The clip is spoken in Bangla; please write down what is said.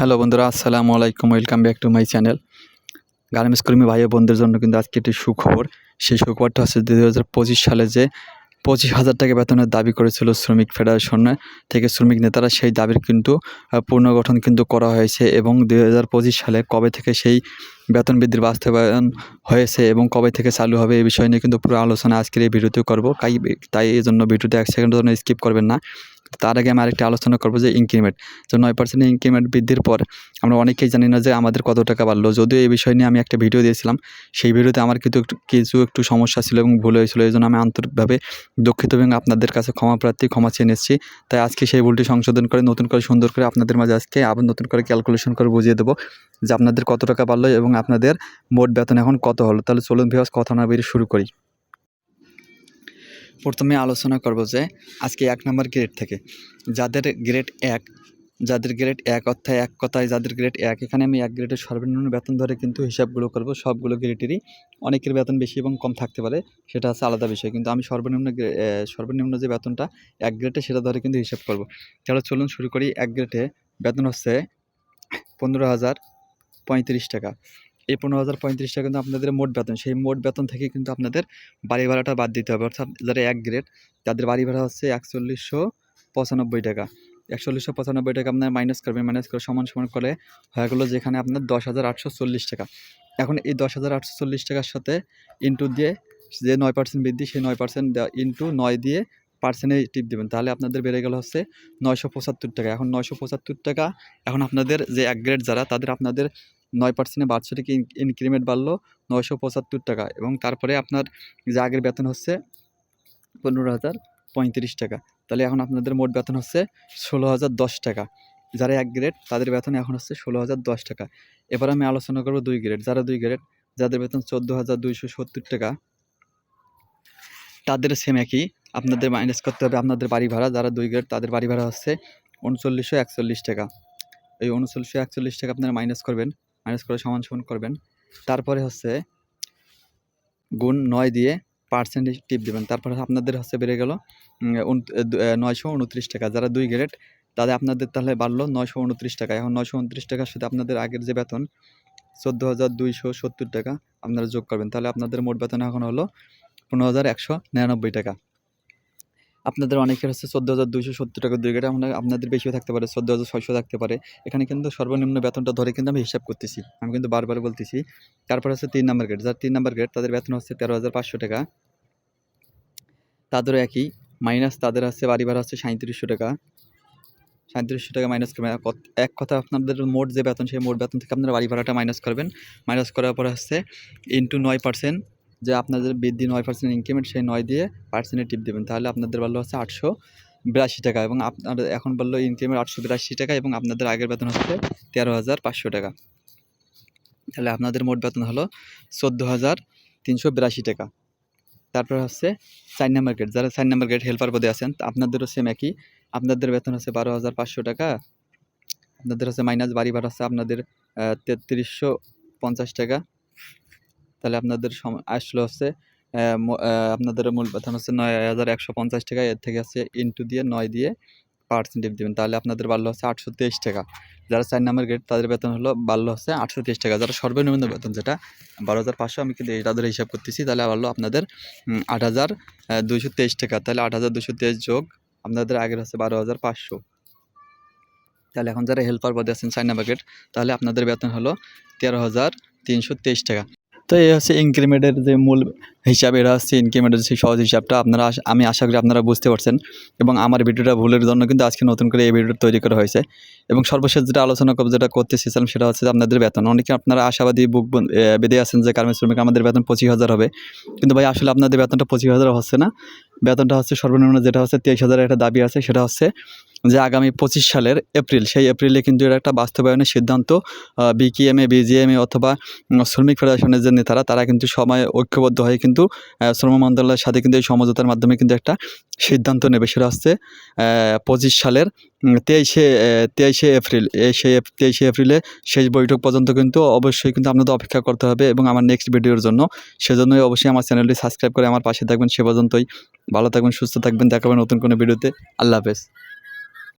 হ্যালো বন্ধুরা, আসসালামু আলাইকুম, welcome back to my channel. Garments কর্মী ভাই ও বোনদের জন্য কিন্তু আজকে একটি সুখবর। সেই সুখবরটা হচ্ছে দু হাজার পঁচিশ সালে যে পঁচিশ হাজার টাকা বেতনের দাবি করেছিল শ্রমিক ফেডারেশন থেকে, শ্রমিক নেতারা সেই দাবির কিন্তু পুনর্গঠন কিন্তু করা হয়েছে এবং দু হাজার পঁচিশ সালে কবে থেকে সেই বেতন বৃদ্ধির বাস্তবায়ন হয়েছে এবং কবে থেকে চালু হবে এই বিষয় নিয়ে কিন্তু পুরো আলোচনা আজকের এই ভিডিওতে করব। তাই তাই এই জন্য ভিডিওতে এক সেকেন্ডের জন্য স্কিপ করবেন না। তার আগে আমি আরেকটি আলোচনা করব যে ইনক্রিমেন্ট তো নয় পার্সেন্ট ইনক্রিমেন্ট বৃদ্ধির পর আমরা অনেকেই জানি না যে আমাদের কত টাকা বাড়লো। যদিও এই বিষয় নিয়ে আমি একটা ভিডিও দিয়েছিলাম, সেই ভিডিওতে আমার কিন্তু একটু, কিছু একটু সমস্যা ছিল এবং ভুল হয়েছিল। এই জন্য আমি আন্তরিকভাবে দুঃখিত এবং আপনাদের কাছে ক্ষমা প্রার্থী, ক্ষমা চেয়ে নিচ্ছি। তাই আজকে সেই ভুলটি সংশোধন করে, নতুন করে সুন্দর করে আপনাদের মাঝে আজকে আবার নতুন করে ক্যালকুলেশন করে বুঝিয়ে দেবো যে আপনাদের কত টাকা বাড়লো এবং আপনাদের মোট বেতন এখন কত হলো। তাহলে চলুন ভিওস কথা না বেরিয়ে শুরু করি। প্রথমে আলোচনা করব যে আজকে এক নম্বর গ্রেড থেকে। যাদের গ্রেড এক, যাদের গ্রেড এক অর্থাৎ এক কথায় যাদের গ্রেড এক, এখানে আমি এক গ্রেডের সর্বনিম্ন বেতন ধরে কিন্তু হিসাবগুলো করব। সবগুলো গ্রেডেরই অনেকের বেতন বেশি এবং কম থাকতে পারে, সেটা হচ্ছে আলাদা বিষয়। কিন্তু আমি সর্বনিম্ন সর্বনিম্ন যে বেতনটা এক গ্রেডে সেটা ধরে কিন্তু হিসাব করব। তাহলে চলুন শুরু করি। এক গ্রেডে বেতন হচ্ছে পনেরো হাজার পঁয়ত্রিশ টাকা। এই পনেরো হাজার পঁয়ত্রিশ টাকা কিন্তু আপনাদের মোট বেতন। সেই মোট বেতন থেকে কিন্তু আপনাদের বাড়ি ভাড়াটা বাদ দিতে হবে। অর্থাৎ যারা এক গ্রেড তাদের বাড়ি ভাড়া হচ্ছে একচল্লিশশো পঁচানব্বই টাকা। একচল্লিশশো পঁচানব্বই টাকা আপনার মাইনাস করবেন মাইনাস করে সমান সমান করে হয়ে গেলো যেখানে আপনার দশ হাজার আটশো চল্লিশ টাকা। এখন এই দশ হাজার আটশো চল্লিশ টাকার সাথে ইন্টু দিয়ে যে নয় পার্সেন্ট বৃদ্ধি, সেই নয় পার্সেন্ট ইন্টু নয় দিয়ে পার্সেন্টে টিপ দেবেন। তাহলে আপনাদের বেড়ে গেল হচ্ছে নয়শো পঁচাত্তর টাকা। এখন নয়শো পঁচাত্তর টাকা, এখন আপনাদের যে এক গ্রেড যারা, তাদের আপনাদের নয় পার্সেন্টে বাৎসরিক ইনক্রিমেন্ট বাড়লো নয়শো পঁচাত্তর টাকা এবং তারপরে আপনার যে আগের বেতন হচ্ছে পনেরো হাজার পঁয়ত্রিশ টাকা। তাহলে এখন আপনাদের মোট বেতন হচ্ছে ষোলো হাজার দশ টাকা। যারা এক গ্রেড তাদের বেতন এখন হচ্ছে ষোলো হাজার দশ টাকা। এবার আমি আলোচনা করব দুই গ্রেড যারা দুই গ্রেড যাদের বেতন চোদ্দ হাজার দুইশো সত্তর টাকা, তাদের সেম একই। আপনাদের মাইনাস করতে হবে আপনাদের বাড়ি ভাড়া। যারা দুই গ্রেড তাদের বাড়ি ভাড়া হচ্ছে উনচল্লিশশো একচল্লিশ টাকা। এই উনচল্লিশশো একচল্লিশ টাকা আপনারা মাইনাস করবেন। মাইনাস করে সমান সমান করবেন। তারপরে হচ্ছে গুণ নয় দিয়ে পার্সেন্টেজ টিপ দেবেন। তারপরে আপনাদের হচ্ছে বেড়ে গেল নয়শো উনত্রিশ টাকা। যারা দুই গ্রেড তাদের আপনাদের তাহলে বাড়লো নয়শো উনত্রিশ টাকা। এখন নয়শো উনত্রিশ টাকার সাথে আপনাদের আগের যে বেতন, চোদ্দ হাজার দুইশো সত্তর টাকা আপনারা যোগ করবেন। তাহলে আপনাদের মোট বেতন এখন হলো পনেরো হাজার একশো নিরানব্বই টাকা। আপনাদের অনেকের হচ্ছে চোদ্দ হাজার দুইশো সত্তর টাকা দুই গ্রেড আপনার আপনাদের বেশিও থাকতে পারে, চোদ্দ হাজার ছয়শো থাকতে পারে। এখানে কিন্তু সর্বনিম্ন বেতনটা ধরে কিন্তু আমি হিসাব করতেছি। আমি কিন্তু বারবার বলতেছি, তারপর হচ্ছে তিন নম্বর গ্রেড যার তিন নম্বর গ্রেড তাদের বেতন হচ্ছে তেরো হাজার পাঁচশো টাকা। তাদেরও একই মাইনাস তাদের হচ্ছে বাড়ি ভাড়া হচ্ছে সাঁত্রিশশো টাকা। সাঁত্রিশশো টাকা মাইনাস করবেন। এক কথা আপনাদের মোট যে বেতন, সেই মোট বেতন থেকে আপনারা বাড়ি ভাড়াটা মাইনাস করবেন। মাইনাস করার পর হচ্ছে ইন্টু নয় পার্সেন্ট যে আপনাদের বৃদ্ধি নয় পার্সেন্ট ইনক্রিমেন্ট সেই নয় দিয়ে পার্সেন্টে টিপ দেবেন। তাহলে আপনাদের বাড়লো হচ্ছে আটশো বিরাশি টাকা এবং আপনার এখন বলল ইনক্রিমেন্ট আটশো বিরাশি টাকা এবং আপনাদের আগের বেতন হচ্ছে তেরো হাজার পাঁচশো টাকা। তাহলে আপনাদের মোট বেতন হলো চোদ্দ হাজার তিনশো বিরাশি টাকা। তারপর হচ্ছে চার নাম্বার গ্রেড যারা চার নাম্বার গ্রেড হেল্পার পদে আছেন, আপনাদেরও সেম একই। আপনাদের বেতন হচ্ছে বারো হাজার পাঁচশো টাকা। আপনাদের হচ্ছে মাইনাস বাড়ি ভাড়া হচ্ছে আপনাদের তেত্রিশশো পঞ্চাশ টাকা। তাহলে আপনাদের আসলো হচ্ছে আপনাদের মূল বেতন হচ্ছে নয় হাজার একশো পঞ্চাশ টাকা, এর থেকে হচ্ছে ইন্টু দিয়ে নয় দিয়ে পার্সেন্টেজ দেবেন। তাহলে আপনাদের বাড়লো হচ্ছে আটশো তেইশ টাকা। যারা চার নাম্বার গ্রেড তাদের বেতন হলো, বাড়লো হচ্ছে আটশো তেইশ টাকা। যারা সর্বনিম্ন বেতন, যেটা বারো হাজার পাঁচশো, আমি কিন্তু তাদের হিসাব করতেছি, তাহলে বাড়লো আপনাদের আট হাজার দুইশো তেইশ টাকা। তাহলে আট হাজার দুশো তেইশ যোগ আপনাদের আগের হচ্ছে বারো হাজার পাঁচশো। তাহলে এখন যারা হেল্পার পদে আছেন, চার নাম্বার গ্রেড তাহলে আপনাদের বেতন হলো তেরো হাজার তিনশো তেইশ টাকা। তো এই হচ্ছে ইনক্রিমেন্টের যে মূল হিসাব এটা হচ্ছে ইনক্রিমেন্টের সেই সহজ হিসাবটা আপনারা আমি আশা করি আপনারা বুঝতে পারছেন। এবং আমার ভিডিওটা ভুলের জন্য কিন্তু আজকে নতুন করে এই ভিডিওটা তৈরি করা হয়েছে। এবং সর্বশেষ যেটা আলোচনা করব, যেটা করতে চেয়েছিলাম সেটা হচ্ছে আপনাদের বেতন। অনেকে আপনারা আশাবাদী বুক বেঁধে আছেন যে গার্মেন্টস শ্রমিক, আমাদের বেতন পঁচিশ হাজার হবে। কিন্তু ভাই, আসলে আপনাদের বেতনটা পঁচিশ হাজার হচ্ছে না। বেতনটা হচ্ছে সর্বনিম্ন যেটা হচ্ছে তেইশ হাজারের একটা দাবি আছে, সেটা হচ্ছে যে আগামী পঁচিশ সালের এপ্রিল। সেই এপ্রিলে কিন্তু এর একটা বাস্তবায়নের সিদ্ধান্ত বিকিএমএ, বিজিএমএ অথবা শ্রমিক ফেডারেশনের যে নেতারা, তারা কিন্তু সময় ঐক্যবদ্ধ হয়ে কিন্তু আহ, শ্রম মন্ত্রণালয়ের সাথে কিন্তু এই সমঝোতার মাধ্যমে কিন্তু একটা সিদ্ধান্ত নেবে। সেটা হচ্ছে পঁচিশ সালের তেইশে তেইশে এপ্রিল। সেই তেইশে এপ্রিলে শেষ বৈঠক পর্যন্ত কিন্তু অবশ্যই কিন্তু আপনাদের অপেক্ষা করতে হবে এবং আমার নেক্সট ভিডিওর জন্য। সেজন্যই অবশ্যই আমার চ্যানেলটি সাবস্ক্রাইব করে আমার পাশে থাকবেন। সে পর্যন্তই। ভালো থাকবেন সুস্থ থাকবেন। দেখাবেন নতুন কোনো ভিডিওতে। আল্লাহ হাফেজ।